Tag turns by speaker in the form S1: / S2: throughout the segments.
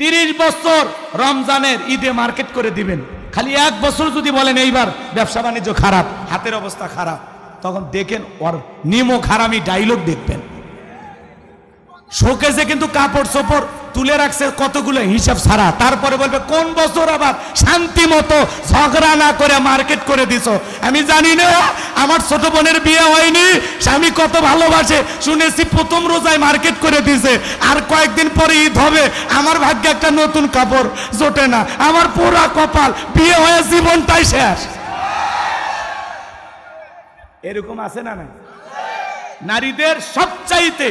S1: তিরিশ বছর রমজানের ঈদে মার্কেট করে দিবেন। খালি এক বছর যদি বলেন এইবার ব্যবসা বাণিজ্য খারাপ, হাতের অবস্থা খারাপ, তখন দেখেন ওর নিমো খারামি ডাইলগ দেখবেন। শোকেসে কিন্তু কাপড় চোপড় তুলে রাখছে কতগুলো হিসাব ছাড়া। তারপরে বলবে, কোন বছর আবার শান্তি মতো ঝগড়া না করে মার্কেট করে দিছ? আমি জানি না, আমার ছোট বোনের বিয়ে হয়নি, স্বামী কত ভালোবাসে। শুনেছি প্রথম রোজায় মার্কেট করে দিছে, আর কয়েকদিন পরে ঈদ হবে। আমার ভাগ্যে একটা নতুন কাপড় জোটে না। আমার পুরা কপাল, বিয়ে হয়ে জীবনটাই শেষ। এরকম আছে না না নারীদের সবচাইতে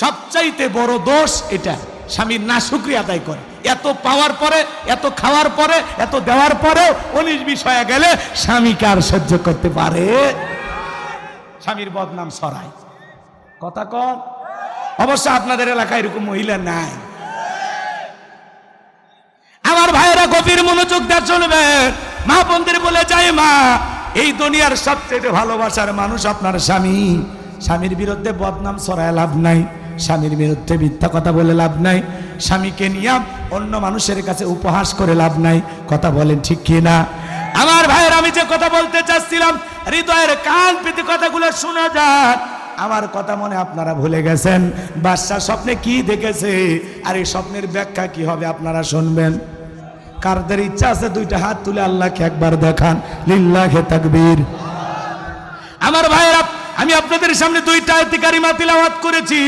S1: সবচাইতে বড় দোষ এটা। স্বামীর না শুক্রিয়া আদায় করে। এত পাওয়ার পরে, এত খাওয়ার পরে, এত দেওয়ার পরে উনিশ বিষয়ে গেলে স্বামীকে আর সহ্য করতে পারে। স্বামীর বদনাম ছড়ায়। কথা কম অবশ্য আপনাদের এলাকায় এরকম মহিলা নাই। আমার ভাইয়েরা গভীর মনোযোগ দেওয়া চলবে মা বন্ধের বলে যায় মা, এই দুনিয়ার সবচেয়ে ভালোবাসার মানুষ আপনার স্বামী। স্বামীর বিরুদ্ধে বদনাম ছড়ায় লাভ নাই। স্বামীর বিরুদ্ধে মিথ্যা কথা বলে লাভ নাই। স্বামীকে নিয়ে অন্য মানুষের কাছে উপহাস করে লাভ নাই। কথা বলেন ঠিক কি না আমার ভাইয়ের আমি যে কথা বলতে চাচ্ছিলাম, হৃদয়ের কান পেতে কথাগুলো শোনা যান আমার কথা মনে আপনারা ভুলে গেছেন। বাদশাহ স্বপ্নে কি দেখেছে? আর এই স্বপ্নের ব্যাখ্যা কি হবে আপনারা শুনবেন। কারদের ইচ্ছা আছে দুইটা হাত তুলে আল্লাহকে একবার দেখান। লিল্লাহে তাকবীর। আমার ভাইয়েরা আমি আপনাদের সামনে দুইটা আয়তিকারী মাতিলাওয়াত করেছি।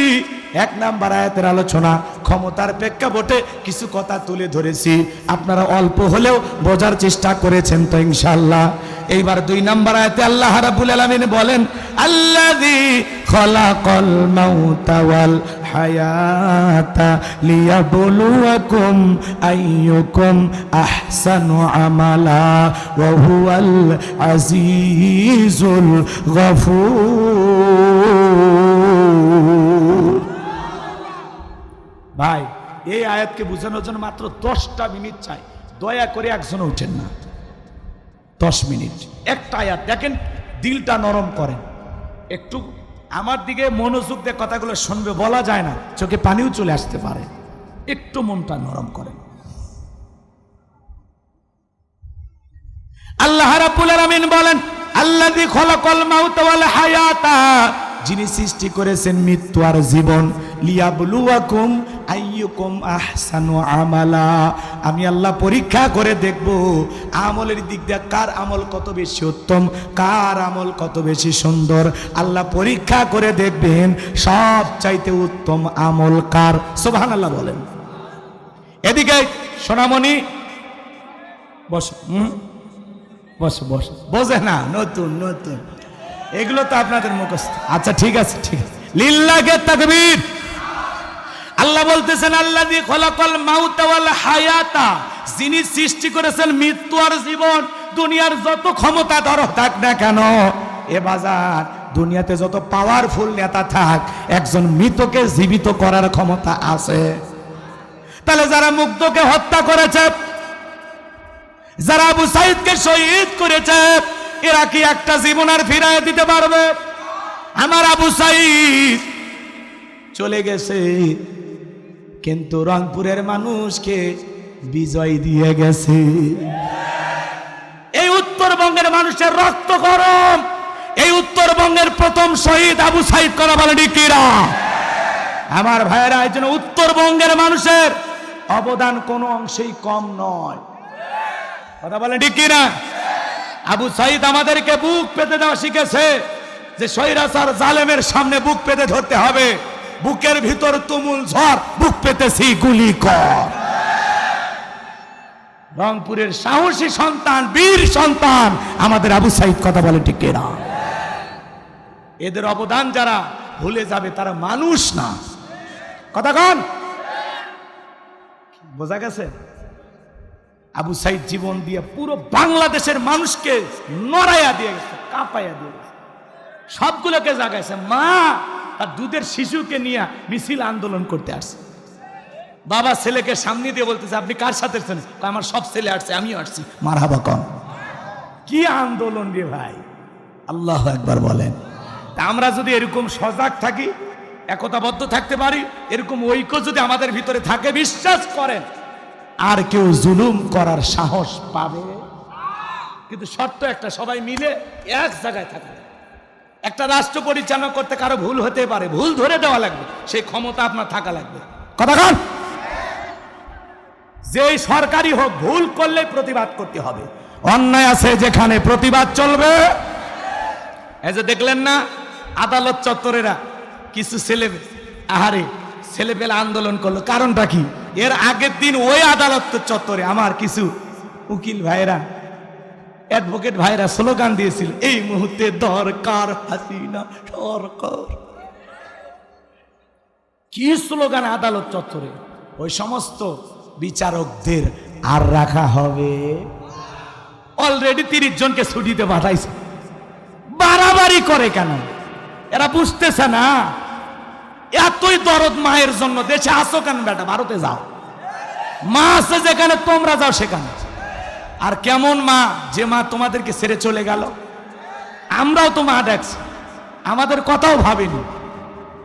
S1: এক নাম্বার আয়াতের আলোচনা, ক্ষমতার প্রেক্ষাপটে কিছু কথা তুলে ধরেছি। আপনারা অল্প হলেও বোঝার চেষ্টা করেছেন তো ইনশাল্লাহ এইবার দুই নাম্বার আয়াতে আল্লাহ রাব্বুল আলামিন বলেন, আল্লাযী খলাকাল মাউতা ওয়াল হায়াতা লিয়াবলুয়াকুম আইয়ুকুম আহসানু আমালা ওয়া হুয়াল আজিজুল গফুর. ভাই, এই আয়াতকে বোঝানোর জন্য মাত্র দশটা মিনিট চাই। দয়া করে একজন উঠেন না। দশ মিনিট। একটা আয়াত, দেখেন, দিলটা নরম করেন। একটু আমার দিকে মনোযোগ দিয়ে কথাগুলো শুনবে, বলা যায় না, চোখে পানিও চলে আসতে পারে। একটু মনটা নরম করেন। আল্লাহ রাব্বুল আলামিন বলেন, আল্লাযী খলাকাল মাউতা ওয়াল হায়াতা। যিনি সৃষ্টি করেছেন মৃত্যু আর জীবন, লিয়াবলুয়াকুম আইয়ুকুম আহসানু আমালা। আমি আল্লাহ পরীক্ষা করে দেখব, আমলের দিক দিয়ে কার আমল কত বেশি উত্তম, কার আমল কত বেশি সুন্দর। আল্লাহ পরীক্ষা করে দেখবেন, সব চাইতে উত্তম আমল কার। সোভান আল্লাহ বলেন। এদিকে সোনামণি, বস বস বস। বোঝে না, নতুন নতুন। এগুলো তো আপনাদের মুখস্থ। আচ্ছা ঠিক আছে ঠিক আছে। লিল্লাকে তাকবীর। আল্লাহ বলতেছেন আল্লাহ দিয়ে খলাকল মাউত ওয়াল হায়াতা। যিনি সৃষ্টি করেছেন মৃত্যু আর জীবন দুনিয়ার যত ক্ষমতা ধর থাক না কেন এ বাজার দুনিয়াতে যত পাওয়ারফুল নেতা থাক একজন মৃতকে জীবিত করার ক্ষমতা আছে। তাহলে যারা মুগ্ধকে হত্যা করেছে যারা আবু সাইদকে শহীদ করেছে এরা কি একটা জীবন আর ফিরায় দিতে পারবে? আমার আবু সাইদ চলে গেছে। কিন্তু রংপুরের মানুষকে বিজয় দিয়ে গেছে। এই উত্তরবঙ্গের মানুষের রক্ত গরম। এই উত্তরবঙ্গের প্রথম শহীদ আবু সাইদ করা বলে ডিকিরা আমার ভাইয়েরা, এই জন্য উত্তরবঙ্গের মানুষের অবদান কোনো অংশেই কম নয়। কথা বলে কিনা আবু সাইদ আমাদেরকে বুক পেতে দেওয়া শিখেছে যে সৈরাসার জালেমের সামনে বুক পেতে ধরতে হবে। বুকের ভিতর তুমুল ঝড়, বুক পেতেছি গুলি কর। রংপুরের সাহসী সন্তান, বীর সন্তান, আমাদের আবু সাইদ কথা বলে ঠিক কিনা? এদের অবদান যারা ভুলে যাবে, তারা মানুষ না। কথা কন? বোঝা গেছে? আবু সাইদ জীবন দিয়ে পুরো বাংলাদেশের মানুষকে নড়াইয়া দিয়ে গেছে কাঁপাইয়া দিয়ে গেছে। সবগুলোকে জাগাইছে। মা তার দুধের শিশুকে নিয়ে মিছিল আন্দোলন করতে আসছে। বাবা ছেলেকে সামনে দিয়ে বলতেছে আপনি কার সাথে এসেছেন কয়, আমার সব ছেলে আসছে আমিও আসছি। মার হাবা কম কি আন্দোলন রে ভাই? আল্লাহ একবার বলেন। তা আমরা যদি এরকম সজাগ থাকি একতাবদ্ধ থাকতে পারি এরকম ঐক্য যদি আমাদের ভিতরে থাকে বিশ্বাস করেন আর কেউ জুলুম করার সাহস পাবে? কিন্তু শর্ত একটা, সবাই মিলে এক জায়গায় থাকা একটা রাষ্ট্র পরিচালনা করতে কারও ভুল হতে পারে, ভুল ধরে দেওয়া লাগবে, সেই ক্ষমতা আপনার থাকা লাগবে। কথা কন যে সরকারি হোক, ভুল করলে প্রতিবাদ করতে হবে। অন্যায় আছে যেখানে প্রতিবাদ চলবে। এই যে দেখলেন না, আদালত চত্বরেরা কিছু ছেলে, আহারে ছেলে পেলে আন্দোলন করল। কারণটা কি? এর আগের দিন ওই আদালত চত্বরে আমার কিছু উকিল ভাইরা অ্যাডভোকেট ভাইরা স্লোগান দিয়েছিল, এই মুহূর্তে দরকার হাসিনা সরকার। কি স্লোগান আদালত চত্বরে? ওই সমস্ত বিচারকদের আর রাখা হবে। অলরেডি তিরিশ জনকে ছুটিতে পাঠাইছে। বাড়াবাড়ি করে কেন? এরা বুঝতেছে না। এতই দরদ মায়ের জন্য, দেশে আসো কেন বেটা? ভারতে যাও। মা আছে যেখানে, তোমরা যাও সেখানে। আর কেমন মা? যে মা তোমাদেরকে ছেড়ে চলে গেল। আমরাও তো মা ডাকছি আমাদের কথাও ভাবিনি।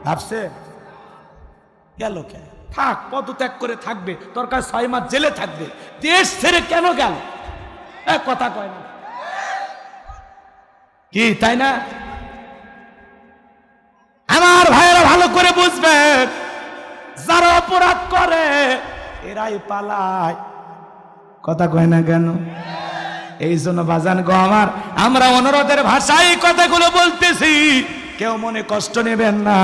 S1: ভাবছে, গেল কেন থাক, পদত্যাগ করে থাকবে। তোর কাছে ছয় মাস জেলে থাকবে। দেশ ছেড়ে কেন গেল? কথা কয় না। কি, তাই না? এরাই পালায়। কথা কয় না কেন? এই জন্য বাজান গো আমার, আমরা অনুরোধের ভাষায় কথাগুলো বলতেছি। কেউ মনে কষ্ট নেবেন না।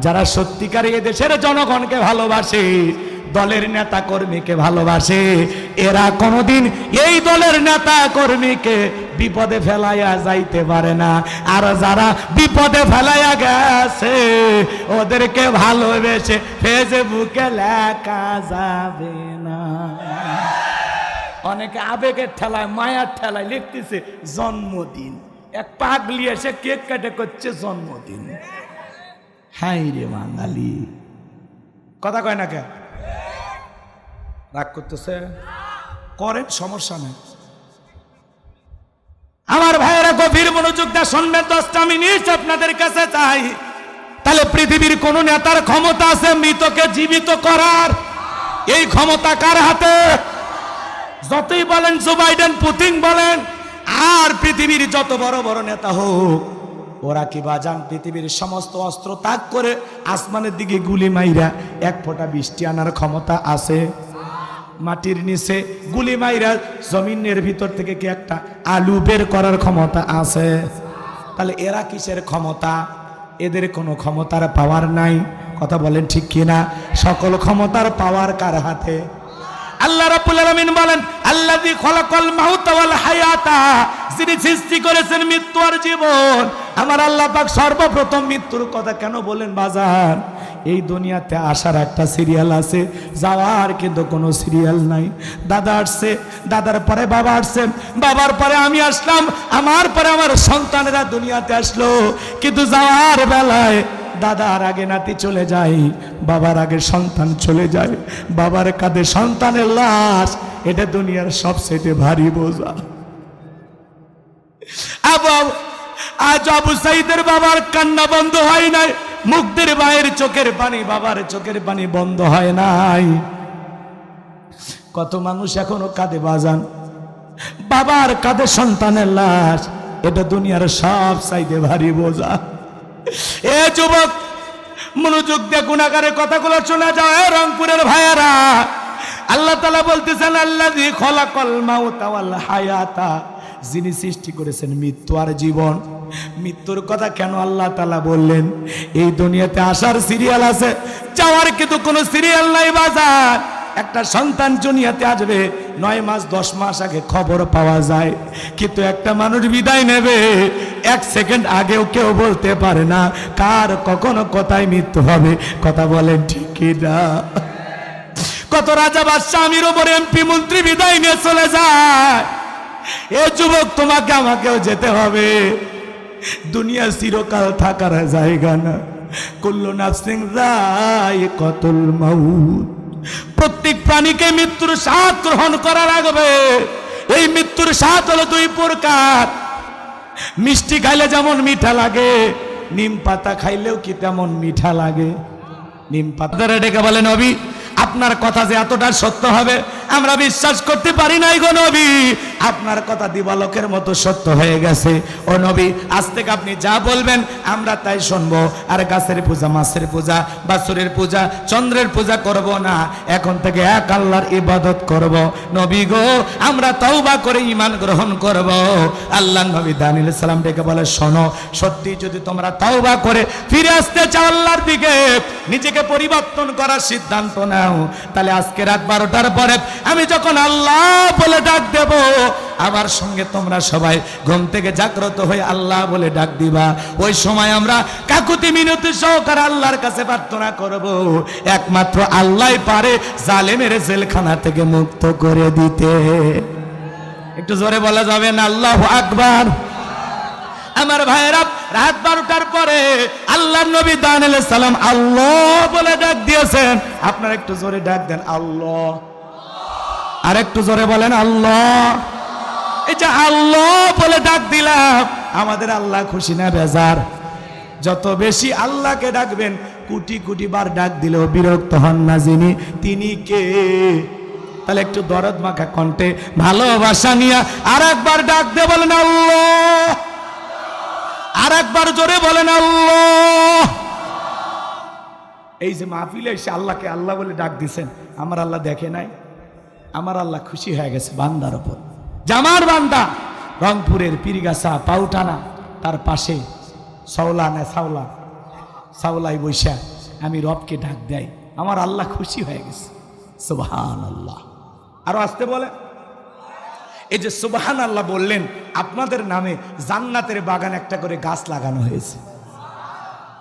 S1: যারা সত্যিকার এ দেশের জনগণকে ভালোবাসে দলের নেতা কর্মীকে ভালোবাসে। এরা কোনোদিন এই দলের নেতা কর্মীকে বিপদে ফেলাইয়া যাইতে পারে না। আর যারা বিপদে ফেলাইয়া গেছে, ওদেরকে ভালোবেসে ফেসবুকে লেখা যাবে না। অনেকে আবেগের ঠেলায়, মায়ার ঠেলায় লিখতেছে, জন্মদিন। এক পাগলি এসে কেক কাটে করছে, জন্মদিন। হাই রে বাঙালি। কথা কয় না কে? রাগ করতেছে? করেন, সমস্যা নেই। আমার ভাইয়েরা গভীর মনোযোগ দিয়ে শুনবেন, দশটা মিনিট আপনাদের কাছে চাই। তাহলে পৃথিবীর কোন নেতার ক্ষমতা আছে মৃতকে জীবিত করার? এই ক্ষমতা কার হাতে? যতই বলেন জো বাইডেন, পুতিন বলেন, আর পৃথিবীর যত বড় বড় নেতা হোক, ওরা কি বাজান পৃথিবীর সমস্ত অস্ত্র ত্যাগ করে আসমানের দিকে গুলি মাইরা এক ফোঁটা বৃষ্টি আনার ক্ষমতা আছে? মাটির নিচে গুলি মাইরা জমিনের ভিতর থেকে কি একটা আলু বের করার ক্ষমতা আছে? তাহলে এরা কিসের ক্ষমতা? এদের কোনো ক্ষমতার পাওয়ার নাই। কথা বলেন ঠিক কিনা? সকল ক্ষমতার পাওয়ার কার হাতে? আল্লাহ রাব্বুল আলামিন বলেন, আল্লাযী খলাকাল মাউতা ওয়াল হায়াতা যিনি সৃষ্টি করেছেন মৃত্যু আর জীবন। আমার আল্লাহ পাক সর্বপ্রথম মৃত্যুর কথা কেন বলেন বাজার? এই দুনিয়াতে আসার একটা সিরিয়াল আছে। যাওয়ার কিন্তু কোনো সিরিয়াল নাই। দাদা আসছে, দাদার পরে বাবা আসছে। বাবার পরে আমি আসলাম, আমার পরে আমার সন্তানেরা দুনিয়াতে আসলো। কিন্তু যাওয়ার বেলায় দাদার আগে নাতি চলে যায়, বাবার আগে সন্তান চলে যায়। বাবার কাঁধে সন্তানের লাশ, এটা দুনিয়ার সবচেয়ে ভারী বোঝা। আবু আজ আবু সাইদের বাবার কান্না বন্ধ হয় নাই। মুখদের মায়ের চোখের পানি, বাবার চোখের পানি বন্ধ হয় নাই। কত মানুষ এখনও কাঁদে বাজান। বাবার কাঁধে সন্তানের লাশ। এটা দুনিয়ার সব সাইডে ভারী বোঝা। এ যুবক, মনোযোগ দিয়ে গুণাগারের কথাগুলো শোনা যায়, রংপুরের ভাইয়ারা। আল্লাহ তালা বলতেছেন আল্লাহ খলাকল মাউতা ওয়াল হায়াতা। যিনি সৃষ্টি করেছেন মৃত্যু আর জীবন। মৃত্যুর কথা কেন আল্লাহ তালা বললেন? এই দুনিয়াতে আসার সিরিয়াল আছে, যাওয়ার কিন্তু কোনো সিরিয়াল নাই বাজার। একটা সন্তান দুনিয়াতে আসবে, নয় মাস, দশ মাস আগে খবর পাওয়া যায়। কিন্তু একটা মানুষ বিদায় নেবে, এক সেকেন্ড আগেও কেউ বলতে পারে না কার কখনো কোথায় মৃত্যু হবে। কথা বলেন ঠিকই না কত রাজা বাদশাহ আমির ওপর এমপি মন্ত্রী বিদায় নিয়ে চলে যায়। এ যুবক, তোমাকে আমাকেও যেতে হবে। দুনিয়া চিরকাল থাকার জায়গা না। কুল্লু নাফসিং রায় কতল মাউত। প্রত্যেক প্রাণীকে মৃত্যুর স্বাদ গ্রহণ করা লাগবে এই মৃত্যুর স্বাদ হলো দুই প্রকার। মিষ্টি খাইলে যেমন মিঠা লাগে, নিম পাতা খাইলেও কি তেমন মিঠা লাগে? নিম পাতা ডেকে বলে নবী আপনার কথা যে এতটা সত্য হবে আমরা বিশ্বাস করতে পারি নাই গো নবী। আপনার কথা দিবালকের মতো সত্য হয়ে গেছে। ও নবী, আজ থেকে আপনি যা বলবেন, আমরা তাই শুনব। আর গাছের পূজা, মাছের পূজা, বাছুরের পূজা, চন্দ্রের পূজা করব না। এখন থেকে এক আল্লাহর ইবাদত করব। নবী গো, আমরা তওবা করে ঈমান গ্রহণ করব। আল্লাহ নবী দানিল সালাম ডেকে বলে, শোনো, সত্যি যদি তোমরা তওবা করে ফিরে আসতে চাও আল্লাহর দিকে, নিজেকে পরিবর্তন করার সিদ্ধান্ত নাও। তাহলে আজকে রাত বারোটার পরে আমি যখন আল্লাহ বলে ডাক দেব, আমার সঙ্গে তোমরা সবাই ঘুম থেকে জাগ্রত হয়ে আল্লাহ বলে ডাক দিবা। ওই সময় আমরা কাকুতি মিনতি সহকারে আল্লাহর কাছে প্রার্থনা করব। একমাত্র আল্লাহই পারে জালেমের জেলখানা থেকে মুক্ত করে দিতে। একটু জোরে বলা যাবে না, আল্লাহ আকবার। আমার ভাইয়েরা, রাত বারোটার পরে আল্লাহ নবী দান সালাম আল্লাহ বলে ডাক দিয়েছেন। আপনারা একটু জোরে ডাক দেন, আল্লাহ। আর একটু জোরে বলেন, আল্লাহ। এই যে আল্লাহ বলে ডাক দিলাম, আমাদের আল্লাহ খুশি না বেজার? যত বেশি আল্লাহকে ডাকবেন, কোটি কোটি বার ডাক দিলেও বিরক্ত হন না যিনি, তিনি কে? তাহলে একটু দরদ মাখা কণ্ঠে ভালোবাসা নিয়ে আর একবার ডাক দে বলেন, আল্লাহ। আর একবার জোরে বলেন, আল্লাহ। এই যে মাহফিলে এসে আল্লাহকে আল্লাহ বলে ডাক দিছেন, আমার আল্লাহ দেখে নাই। আমার আল্লাহ খুশি হয়ে গেছে বান্দার ওপর। জামার বান্দা, রংপুরের পীরগাছা পাউটানা, তার পাশে সাউলা না সাউলা সাউলাই বৈশা, আমি রবকে ডাক দেয় আমার আল্লাহ খুশি হয়ে গেছে। সুবহান আল্লাহ আরও আসতে বলে? এই যে সুবহান আল্লাহ বললেন, আপনাদের নামে জান্নাতের বাগান একটা করে গাছ লাগানো হয়েছে।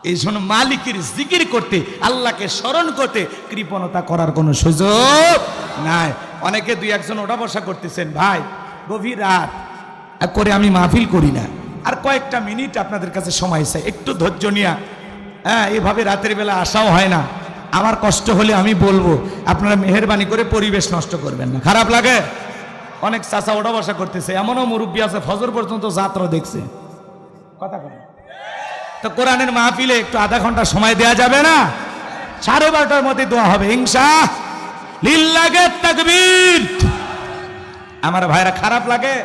S1: এই জন্য মালিকের জিকির করতে, আল্লাহকে স্মরণ করতে কৃপণতা করার কোনো সুযোগ নাই। অনেকে দুই একজন ওটা বসা করতেছেন, ভাই, গভীর রাত করে আমি মাহফিল করি না। আর কয়েকটা মিনিট আপনাদের কাছে সময় চাই একটু ধৈর্য নিয়া। হ্যাঁ এভাবে রাতের বেলা আসাও হয় না। আমার কষ্ট হলে আমি বলব, আপনারা মেহরবানি করে পরিবেশ নষ্ট করবেন না। খারাপ লাগে? অনেক চাচা ওটা বসা করতেছে, এমনও মুরব্বী আছে, ফজর পর্যন্ত যাত্রা দেখছে। কথা কথা তো কোরআনের মাহফিলে একটু আধা ঘণ্টা সময় দেয়া যাবে না? সাড়ে বারোটার মধ্যে দোয়া হবে হিংসা আমার ভাইরা খারাপ লাগে।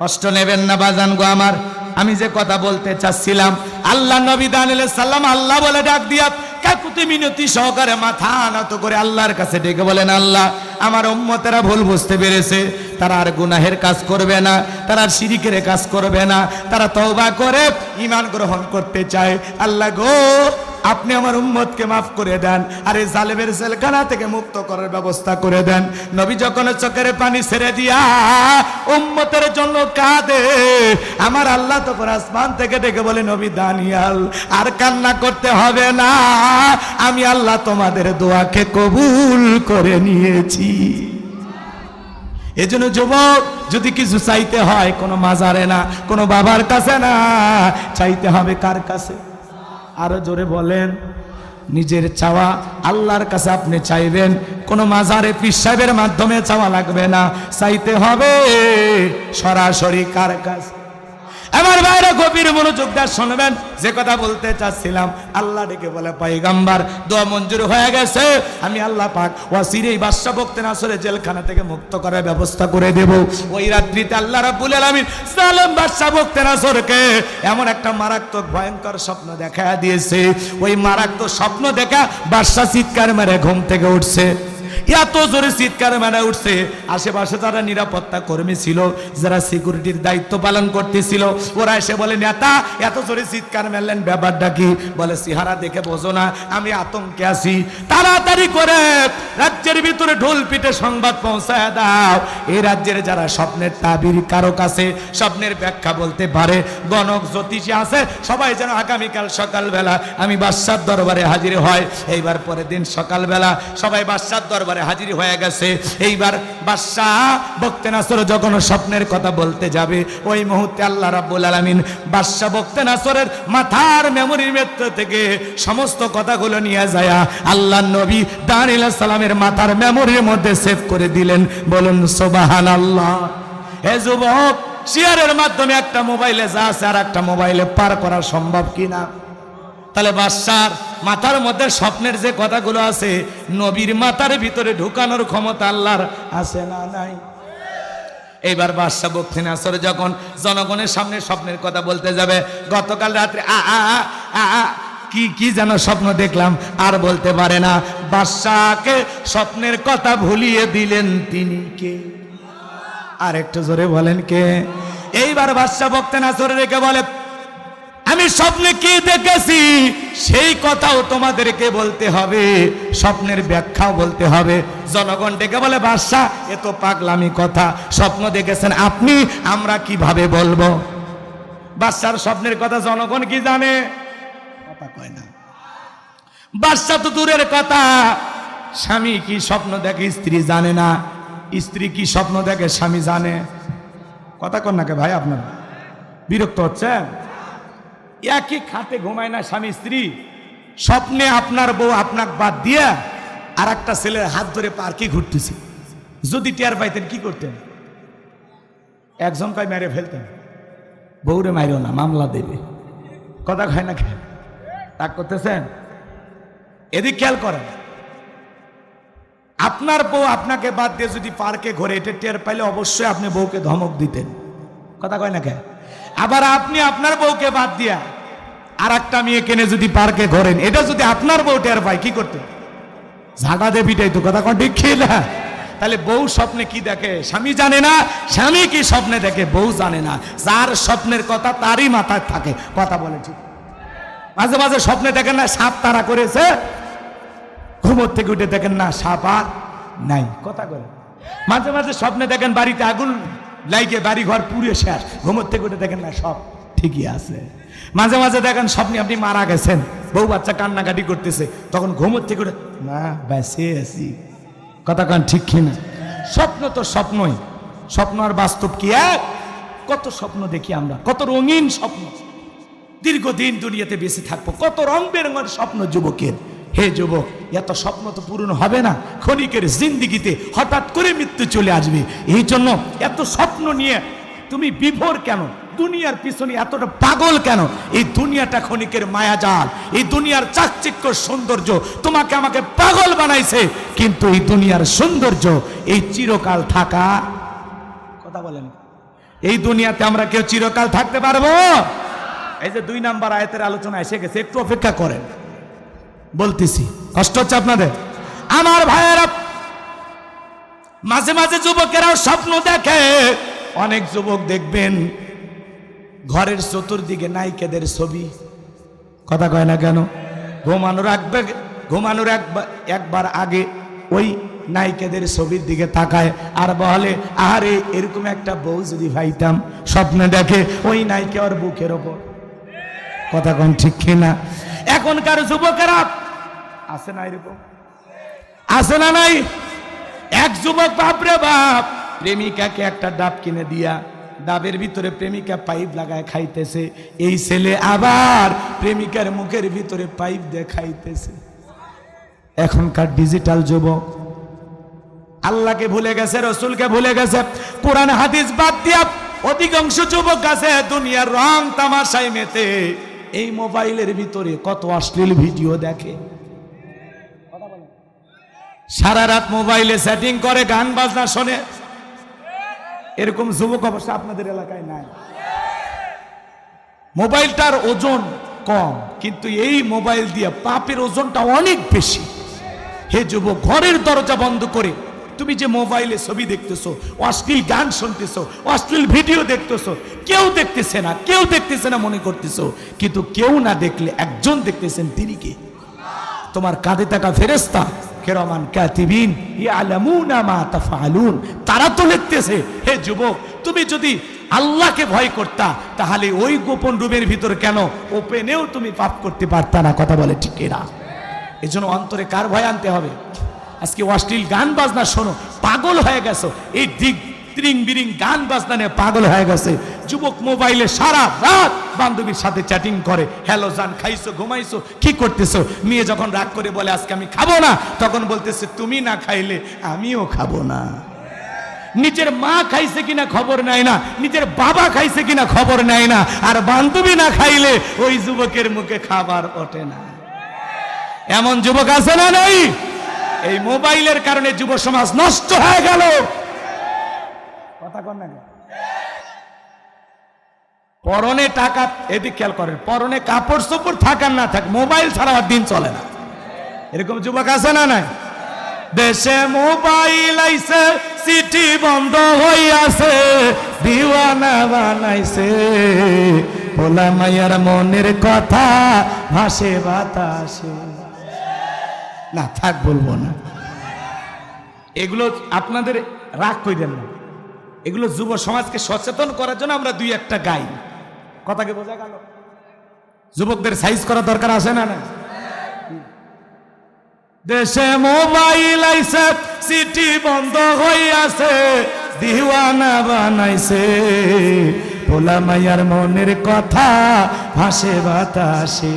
S1: কষ্ট নেবেন না বাজান গো আমার। আমি যে কথা বলতে চাচ্ছিলাম, আল্লাহ নবী দান সাল্লাম আল্লাহ বলে ডাক দিয়া কাকুতি মিনতি সহকারে মাথা নত করে আল্লাহর কাছে ডেকে বলেন, আল্লাহ, আমার উম্মতেরা ভুল বুঝতে পেরেছে। তারা আর গুনাহের কাজ করবে না, তারা আর শিরিকের কাজ করবে না। তারা তওবা করে ইমান গ্রহণ করতে চায়। আল্লাহ গো আপনি আমার উম্মতকে মাফ করে দেন, আর এই জালেমের জেলখানা থেকে মুক্ত করার ব্যবস্থা করে দেন। নবী যখন চোখের পানি ছেড়ে দিয়া উম্মতের জন্য কাঁদে, আমার আল্লাহ তখন আসমান থেকে ডেকে বলে, নবী দানিয়াল, আর কান্না করতে হবে না, আমি আল্লাহ তোমাদের দোয়াকে কবুল করে নিয়েছি। এজন্য যুবক, যদি কিছু চাইতে হয়, কোনো মাজারে না, কোনো বাবার কাছে না, চাইতে হবে কার কাছে? আরও জোরে বলেন, নিজের চাওয়া আল্লাহর কাছে আপনি চাইবেন, কোনো মাজারে পীর সাহেবের মাধ্যমে চাওয়া লাগবে না, চাইতে হবে সরাসরি কার কাছে? আমার বাইরে গভীর মনোযোগ শুনবেন, যে কথা বলতে চাচ্ছিলাম, আল্লাহ ডেকে বলে পাইগাম্বার দোয়া মঞ্জুর হয়ে গেছে। আমি আল্লাহ পাক ওয়াসির এই বাদশা বক্তে নাসরে জেলখানা থেকে মুক্ত করার ব্যবস্থা করে দেব। ওই রাত্রিতে আল্লাহ রাব্বুল আলামিন সালাম বাদশা বক্তে নাসরকে এমন একটা মারাত্মক, ভয়ঙ্কর স্বপ্ন দেখা দিয়েছে। ওই মারাত্মক স্বপ্ন দেখা বাদশা চিৎকার মেরে ঘুম থেকে উঠছে। এত জোরে চিৎকার মেরে উঠছে। আশেপাশে যারা নিরাপত্তা কর্মী ছিল, যারা সিকিউরিটির দায়িত্ব পালন করতেছিল, ওরা এসে বলে, নেতা, এত জোরে চিৎকার মেরলেন, ব্যাপারটা কি? বলে, সিহারা দেখে বোঝো না, আমি আতঙ্কে আছি। তাড়াতাড়ি করে, রাজ্যের ভিতরে ঢোল পিটে সংবাদ পৌঁছায় দাও। এই রাজ্যের যারা স্বপ্নের তাবির কারও কাছে স্বপ্নের ব্যাখ্যা বলতে পারে, গণক জ্যোতিষী আছে, সবাই যেন আগামীকাল সকালবেলা, আমি বাদশার দরবারে হাজির হয়। এইবার পরের দিন সকালবেলা সবাই বাদশার দরবারে হাজির হয়ে গেছে। এইবার বাদশাহ বক্তে নাসর যখন স্বপ্নের কথা বলতে যাবে, ওই মুহূর্তে আল্লাহ রাব্বুল আলামিন বাদশাহ বক্তে নাসরের মাথার মেমোরির ভেতর থেকে সমস্ত কথাগুলো নিয়ে যায় আল্লাহ নবী দানিল সালামের মাথার মেমোরির মধ্যে সেভ করে দিলেন। বলুন সোবাহান আল্লাহ হে যুবক শেয়ারের মাধ্যমে একটা মোবাইলে যা আছে আর একটা মোবাইলে পার করা সম্ভব কিনা? তাহলে বাদশার মাথার মধ্যে স্বপ্নের যে কথাগুলো আছে নবীর মাথার ভিতরে ঢুকানোর ক্ষমতা আল্লাহর আছে না নাই? এইবার বাদশাহ বক্তিন আসরে যখন জনগণের সামনে স্বপ্নের কথা বলতে যাবে গতকাল রাত্রে আ আ আ, কি কি যেন স্বপ্ন দেখলাম আর বলতে পারে না বাদশাহকে স্বপ্নের কথা ভুলিয়ে দিলেন তিনি কে? আর একটু জোরে বলেন কে? এইবার বাদশাহ বক্তেন আসরে রেখে বলে আমি স্বপ্নে কি দেখেছি? সেই কথাও তোমাদেরকে বলতে হবে স্বপ্নের ব্যাখ্যাও বলতে হবে। জনগণ ডেকে বলে বাদশাহ এ তো পাগলামি কথা। স্বপ্ন দেখেছেন আপনি আমরা কীভাবে বলব? বাদশার স্বপ্নের কথা জনগণ কি জানে? কথা কয় না। বাদশা তো দূরের কথা। স্বামী কি স্বপ্ন দেখে স্ত্রী জানে না? স্ত্রী কি স্বপ্ন দেখে স্বামী জানে? কথা কন নাকি ভাই আপনার? বিরক্ত হচ্ছে একই খাতে ঘুমায় না স্বামী স্ত্রী। স্বপ্নে আপনার বউ আপনাকে বাদ দিয়া আর একটা ছেলের হাত ধরে পার্কে ঘুরতেছে। যদি টের পাইতেন কি করতেন? একজন কয়, মেরে ফেলতেন বউরে মাইরো না, মামলা দেবে। কথা কয় না খেয়াল রাগ করতেছেন? এদিক খেয়াল করেন। আপনার বউ আপনাকে বাদ দিয়ে যদি পার্কে ঘরে, এটা টের পাইলে অবশ্যই আপনি বউকে ধমক দিতেন। কথা কয় না কে আবার আপনি আপনার বউকে বাদ দিয়া আর একটা মেয়ে কেনে যদি পার্কে ঘোরেন, এটা যদি আপনার বউ টের পায়, কি করতে? ঝাঁটা দে পিটাই তো, কথা কন ঠিক তাহলে বউ স্বপ্নে কি দেখে? স্বামী জানে না, স্বামী কি স্বপ্নে দেখে? বউ জানে না, যার স্বপ্নের কথা তারই মাথায় থাকে, কথা বলে ঠিক। মাঝে মাঝে স্বপ্নে দেখেন না, সাপ তারা করেছে, ঘুমোর থেকে উঠে দেখেন না, সাপ আর নাই, কথা করে মাঝে মাঝে স্বপ্নে দেখেন বাড়িতে আগুন লাইকে বাড়ি ঘর পুড়ে শেষ। ঘুমোর থেকে উঠে দেখেন না, সব ঠিকই আছে। মাঝে মাঝে দেখেন স্বপ্নে আপনি মারা গেছেন। বউ বাচ্চা কান্নাকাটি করতেছে। তখন ঘুমোর থেকে উঠে, না, বেঁচে আছি। কথা কান ঠিক কিনা স্বপ্ন তো স্বপ্নই। স্বপ্ন আর বাস্তব কি এক? কত স্বপ্ন দেখি আমরা, কত রঙিন স্বপ্ন। দীর্ঘদিন দুনিয়াতে বেঁচে থাকব, কত রং বেরঙের স্বপ্ন যুবকের। হে যুবক, এত স্বপ্ন তো পূরণ হবে না। ক্ষণিকের জিন্দিগিতে হঠাৎ করে মৃত্যু চলে আসবে। এই জন্য এত স্বপ্ন নিয়ে তুমি বিভোর কেন? দুনিয়ার পিছনে এতটা পাগল কেন? এই দুনিয়াটা ক্ষণিকের মায়াজাল। এই দুনিয়ার চাকচিক্য সৌন্দর্য তোমাকে আমাকে পাগল বানাইছে। কিন্তু এই দুনিয়ার সৌন্দর্য, এই চিরকাল থাকা কথা বলেন। এই দুনিয়াতে আমরা কেউ চিরকাল থাকতে পারব? এই যে দুই নাম্বার আয়তের আলোচনা এসে গেছে, একটু অপেক্ষা করেন। বলতেছি, কষ্ট হচ্ছে আপনাদের? আমার ভাইয়েরা, মাঝে মাঝে যুবকেরাও স্বপ্ন দেখে, অনেক যুবক দেখবেন, ঘরের চতুর্দিকে নায়িকাদের ছবি। কথা কয় না কেন? ঘুমানোর একবার ঘুমানোর একবার একবার আগে ওই নায়িকাদের ছবির দিকে তাকায়, আর বলে আরে এরকম একটা বউ যদি ভাইতাম স্বপ্নে দেখে ওই নায়িকা ওর বুকের ওপর। কথা কোন ঠিক কিনা? এখনকার যুবকেরা আছে না এরকম? আছে না নাই? এক যুবক বাপরে বাপ, প্রেমিকাকে একটা ডাব কিনে দিয়া ডাবের ভিতরে প্রেমিকা পাইপ লাগায় খাইতেছে। এই ছেলে আবার প্রেমিকার মুখের ভিতরে পাইপ দিয়ে খাইতেছে। এখনকার ডিজিটাল যুবক, আল্লাহকে ভুলে গেছে, রসুলকে ভুলে গেছে, কোরআন, হাদিস বাদ দিয়া অধিকাংশ যুবক আছে দুনিয়ার রং তামাশায় মেতে। এই মোবাইলের ভিতরে কত অশ্লীল ভিডিও দেখে। সারা রাত মোবাইলে সেটিং করে, গান বাজনা শোনে। এরকম যুবক অবশ্য আপনাদের এলাকায় নাই। মোবাইলটার ওজন কম, কিন্তু এই মোবাইল দিয়ে পাপের ওজনটা অনেক বেশি। হে যুবক, ঘরের দরজা বন্ধ করে তুমি যে মোবাইলে ছবি দেখতেছো, অশ্লীল গান শুনতেছো, অশ্লীল ভিডিও দেখতেছো, কেউ দেখতেছে না, কেউ দেখতেছে না মনে করতেছো, কিন্তু কেউ না দেখলে একজন দেখতেছেন তিনি কে? তোমার কাঁধে থাকা ফেরেস্তা কেরমান কাতিবিন তাফআলুন। তারা তো লিখতেছে, হে যুবক, তুমি যদি আল্লাহকে ভয় করতা, তাহলে ওই গোপন রুমের ভিতর কেন ওপেনেও তুমি পাপ করতে পারতা না? কথা বলে ঠিক এরা। এই জন্য অন্তরে কার ভয় আনতে হবে? আজকে অশ্লীল গান বাজনা শোনো, পাগল হয়ে গেছো। এই দিক ত্রিং বিরিং গান বাজনা নিয়ে পাগল হয়ে গেছে। যুবক মোবাইলে সারা রাত বান্ধবীর সাথে চ্যাটিং করে হ্যালো জান, খাইছো, ঘুমাইছো? কি করতেছো? মেয়ে যখন রাগ করে বলে, আজকে আমি খাব না, তখন বলতেছে, তুমি না খাইলে আমিও খাব না। নিজের মা খাইছে কিনা খবর নেয় না, নিজের বাবা খাইছে কিনা খবর নেয় না, আর বান্ধবী না খাইলে ওই যুবকের মুখে খাবার ওঠে না। এমন যুবক আছে না নাই? এই মোবাইলের কারণে যুব সমাজ নষ্ট হয়ে গেল। কথা কন না? পরনে টাকা, এদিক খেয়াল করেন, পরনে কাপড় চোপড় থাকার না থাক, মোবাইল ছাড়া আর দিন চলে না। এরকম যুবক আছে না নাই? দেশে মোবাইল আইছে সিটি বন্ধ হইয়াছে, দিওয়ানা বানাইছে। পোলা মাইয়ার মনের কথা ভাসে বাতাসে। না, থাক, বলব না। এগুলো আপনাদের রাগ কইরেন না। এগুলো যুব সমাজকে সচেতন করার জন্য আমরা দুই একটা গাই। কথাকে বোঝা গেল? যুবকদের সাইজ করা দরকার আছে না না দেশে মোবাইল আইসে সিটি বন্ধ হইয়াছে দিওয়ানা বানাইছে। পোলা মাইয়ার মনের কথা ভাসে বাতাসে।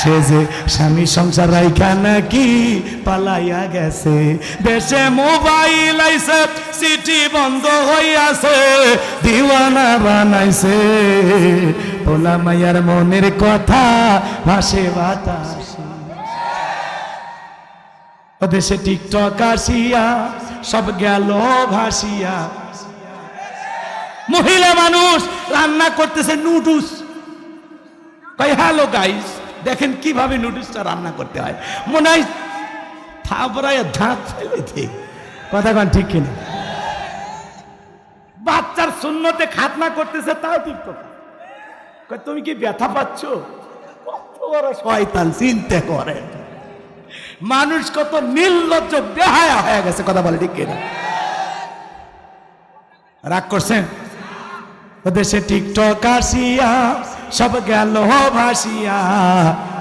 S1: সে যে স্বামী সংসার রাইখা নাকি পালাইয়া গেছে। দেশে মোবাইল আইছে সিটি বন্ধ হইয়াছে, দিওয়ানা বানাইছে। পোলা মাইয়ার মনের কথা ভাসে বাতাসে। ও দেশে টিকটক আসিয়া, সব গেল ভাসিয়া। মহিলা মানুষ রান্না করতেছে নুডলস। কই হ্যালো, গাইস। দেখেন কীভাবে নুডলসটা রান্না করতে হয়। মনে হয় থাবড়ায় ধাঁত ফেলে দে কথা কন ঠিক কিনা? বাচ্চার শূন্যতে খাতনা করতেছে, তাও ঠিক কথা তুমি কি ব্যথা পাচ্ছ? কত বড় শয়তান, চিনতে করে। মানুষ কত নির্লজ্জ, বেহায়া হয়ে গেছে, কথা বলে ঠিক কিনা? রাগ করছেন? দেশে টিকটক আসিয়া সব গেল ভাসিয়া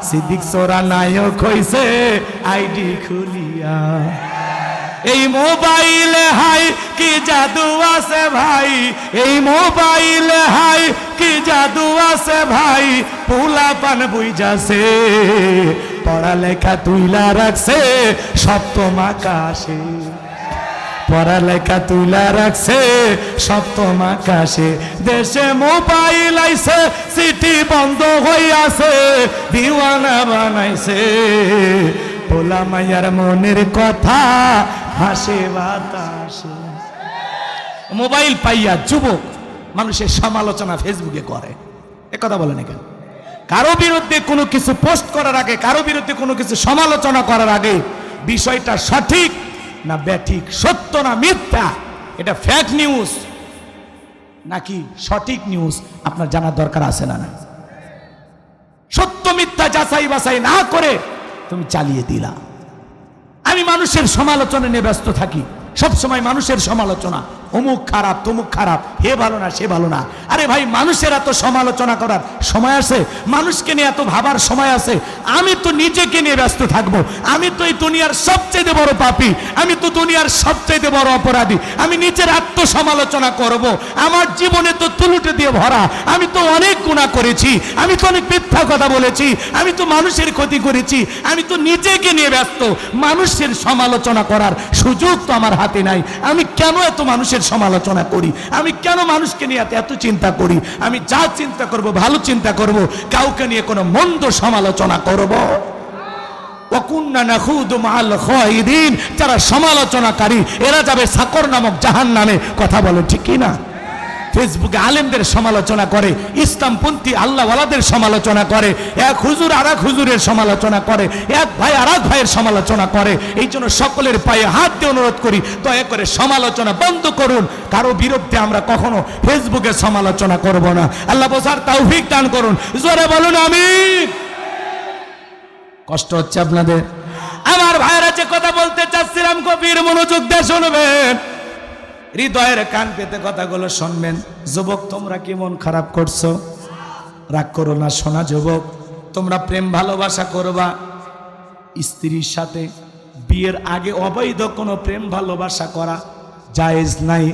S1: সিদ্দিক সোরা নায়ক হইছে আইডি খুলিয়া। এই মোবাইলে হাই, কি জাদু আছে ভাই? এই মোবাইলে হাই, কি জাদু আছে ভাই? পোলা পান বুঝাছে পড়ালেখা তুইলা রাখছে, সপ্তম আকাশে। পড়ালেখা তুলা রাখছে, সপ্তম আকাশে দেশে মোবাইল আইছে সিটি বন্ধ হইয়াছে দিওয়ানা বানাইছে। পোলা মাইয়ার মনের কথা হাসে বাতাসে। মোবাইল পাইয়া যুবক মানুষের সমালোচনা ফেসবুকে করে। এ কথা বলে না কেন? কারও বিরুদ্ধে কোনো কিছু পোস্ট করার আগে, কারও বিরুদ্ধে কোনো কিছু সমালোচনা করার আগে বিষয়টা সঠিক না ব্যাঠিক, সত্য না মিথ্যা? এটা ফ্যাক নিউজ নাকি সঠিক নিউজ আপনার জানার দরকার আছে না না? সত্য, মিথ্যা যাচাই বাছাই না করে তুমি চালিয়ে দিলা। আমি মানুষের সমালোচনা নিয়ে ব্যস্ত থাকি। সবসময় মানুষের সমালোচনা। অমুক খারাপ, তমুক খারাপ, হে ভালো না, সে ভালো না। আরে ভাই, মানুষের এত সমালোচনা করার সময় আছে? মানুষকে নিয়ে এত ভাবার সময় আছে? আমি তো নিজেকে নিয়ে ব্যস্ত থাকব। আমি তো এই দুনিয়ার সবচেয়ে বড় পাপী। আমি তো দুনিয়ার সবচেয়ে বড় অপরাধী। আমি নিজের আত্মসমালোচনা করব। আমার জীবনে তো তুলুটে দিয়ে ভরা। আমি তো অনেক গুণা করেছি। আমি তো অনেক মিথ্যা কথা বলেছি। আমি তো মানুষের ক্ষতি করেছি। আমি তো নিজেকে নিয়ে ব্যস্ত। মানুষের সমালোচনা করার সুযোগ তো আমার হাতে নাই। আমি কেন এত মানুষের সমালোচনা করি। আমি কেন মানুষকে নিয়ে এত চিন্তা করি? আমি যা চিন্তা করব, ভালো চিন্তা করব, কাউকে নিয়ে কোনো মন্দ সমালোচনা করব। যারা সমালোচনাকারী, এরা যাবে সাকর নামক জাহান নামে কথা বলে ঠিক না ফেসবুকে আলেমদের সমালোচনা করে, ইসলামপন্থী আল্লাহওয়ালাদের সমালোচনা করে, এক হুজুর আর এক হুজুরের সমালোচনা করে, এক ভাই আর এক ভাইয়ের সমালোচনা করে। এই জন্য সকলের পায়ে হাত দিয়ে অনুরোধ করি, দয়া করে সমালোচনা বন্ধ করুন। কারও বিরুদ্ধে আমরা কখনো ফেসবুকে সমালোচনা করব না। আল্লাহ বোঝার তৌফিক দান করুন। জোরে বলুন আমি কষ্ট হচ্ছে আপনাদের? আমার ভাইরা যে কথা বলতে চাচ্ছিলাম কবির মনোযোগ দিয়ে শুনবেন। হৃদয়ের কান পেতে কথাগুলো শুনবেন। যুবক, তোমরা কি মন খারাপ করছ? রাগ করো না শোনা যুবক, তোমরা প্রেম ভালোবাসা করবা। স্ত্রীর সাথে বিয়ের আগে অবৈধ কোনো প্রেম ভালোবাসা করা জায়েজ নাই,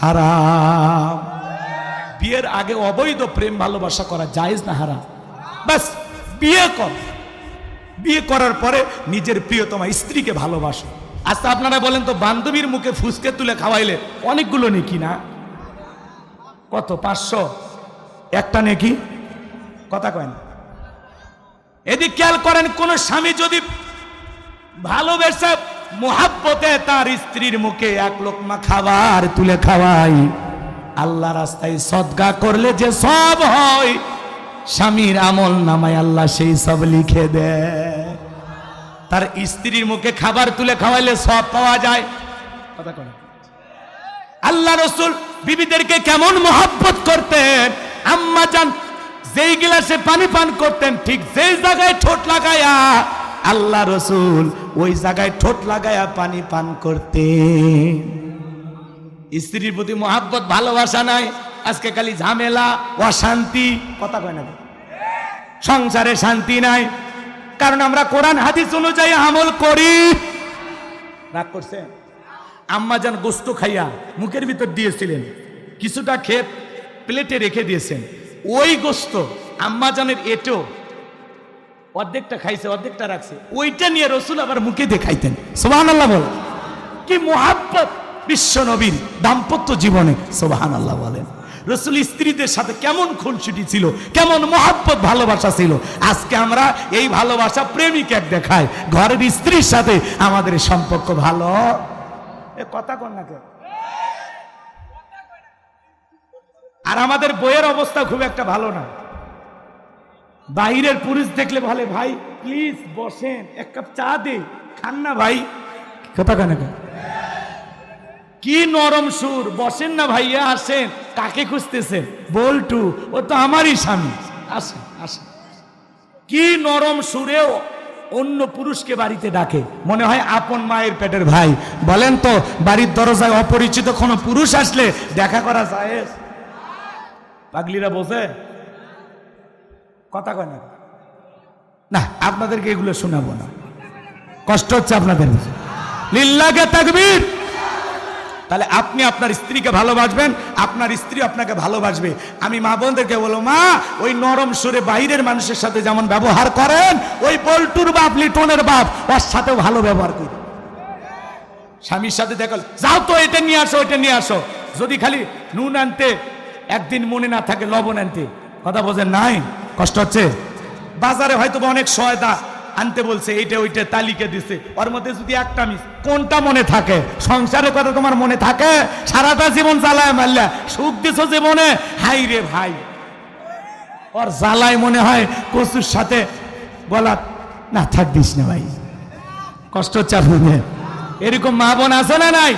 S1: হারাম। বিয়ের আগে অবৈধ প্রেম ভালোবাসা করা জায়েজ না, হারাম। বাস বিয়ে কর। বিয়ে করার পরে নিজের প্রিয়তমা স্ত্রীকে ভালোবাসো। আচ্ছা আপনারা বলেন তো, বান্ধবীর মুখে ফুসকে তুলে খাওয়াইলে অনেকগুলো নেকি না? কত, পাঁচশো? একটা নেকি? কথা কয় না। এদিক খেয়াল করেন, কোন স্বামী যদি ভালোবেসে মোহাব্বতে তার স্ত্রীর মুখে এক লোকমা খাবার তুলে খাওয়াই, আল্লাহ রাস্তায় সদগা করলে যে সব হয়, স্বামীর আমল নামায় আল্লাহ সেই সব লিখে দেয়। তার স্ত্রীর মুখে খাবার তুলে খাওয়াইলে সব পাওয়া যায়। কথা কয় আল্লাহ রসুল বিবিদেরকে কেমন মহাব্বত করতেন। আম্মা যান যেই গিলাসে পানি পান করতেন ঠিক যেই জায়গায় ঠোঁট লাগায়া আল্লাহ রসুল ওই জায়গায় ঠোঁট লাগায়া পানি পান করতেন। স্ত্রীর প্রতি মহাব্বত ভালোবাসা নাই আজকে খালি ঝামেলা অশান্তি। কথা কয় না। সংসারে শান্তি নাই কারণ আমরা কোরআন হাদিস অনুযায়ী আমল করি। রাগ করছে আম্মা যান গোস্ত খাইয়া মুখের ভিতর দিয়েছিলেন। কিছুটা খেত প্লেটে রেখে দিয়েছেন। ওই গোস্ত আম্মা জানের এটো অর্ধেকটা খাইছে অর্ধেকটা রাখছে। ওইটা নিয়ে রসুল আবার মুখে দিয়ে খাইতেন সোবাহান আল্লাহ বল কি মোহাব্বত! বিশ্ব নবীর দাম্পত্য জীবনে। সোবাহান আল্লাহ বলেন। রসুল স্ত্রীদের সাথে কেমন খুনসুটি ছিল, কেমন মহাব্বত, ভালোবাসা ছিল। আজকে আমরা এই ভালোবাসা প্রেমিক এক দেখায় ঘরের স্ত্রীর সাথে আমাদের সম্পর্ক ভালো। এ কথা কন না কেন? আর আমাদের বইয়ের অবস্থা খুব একটা ভালো না। বাইরের পুরুষ দেখলে বলে, ভাই প্লিজ বসেন, এক কাপ চা দে, খান না ভাই। কথা কেন কি নরম সুর, বসেন না ভাইয়া, আসেন, কাকে খুঁজতেছেন? বল্টু, ও তো আমারই স্বামী। আসেন আসেন। কি নরম সুরেও অন্য পুরুষকে বাড়িতে ডাকে। মনে হয় আপন মায়ের পেটের ভাই। বলেন তো, বাড়ির দরজায় অপরিচিত কোনো পুরুষ আসলে দেখা করা যায়? পাগলিরা বসে কথা কয় না। না, আপনাদেরকে এগুলো শোনাবো না। কষ্ট হচ্ছে আপনাদের লিল্লাকে তাকবীর। তাহলে আপনি আপনার স্ত্রীকে ভালোবাসবেন, আপনার স্ত্রী আপনাকে ভালোবাসবে। আমি মা বোনদেরকে বলো মা, ওই নরম সুরে বাইরের মানুষের সাথে যেমন ব্যবহার করেন, ওই পল্টুর বাপ, লিটনের বাপ, ওর সাথেও ভালো ব্যবহার করি। স্বামীর সাথে দেখল যাও তো, এটা নিয়ে আসো এটা নিয়ে আসো। যদি খালি নুন আনতে, একদিন মনে না থাকে, লবণ আনতে। কথা বোঝেন নাই? কষ্ট হচ্ছে? বাজারে হয়তো অনেক সহায়তা আনতে বলছে, এইটা, ওইটা তালিকা দিছে। ওর মধ্যে যদি একটা মিস, কোনটা মনে থাকে? সংসারের কথা তোমার মনে থাকে? সারাটা জীবন জ্বালায় মারলা। সুখ দিছো জীবনে? হাই রে ভাই। ওর জ্বালায় মনে হয় কচুর সাথে বলা না, থাক দিস না ভাই। কষ্ট আপনাদের। এরকম মা বোন আছে না নাই?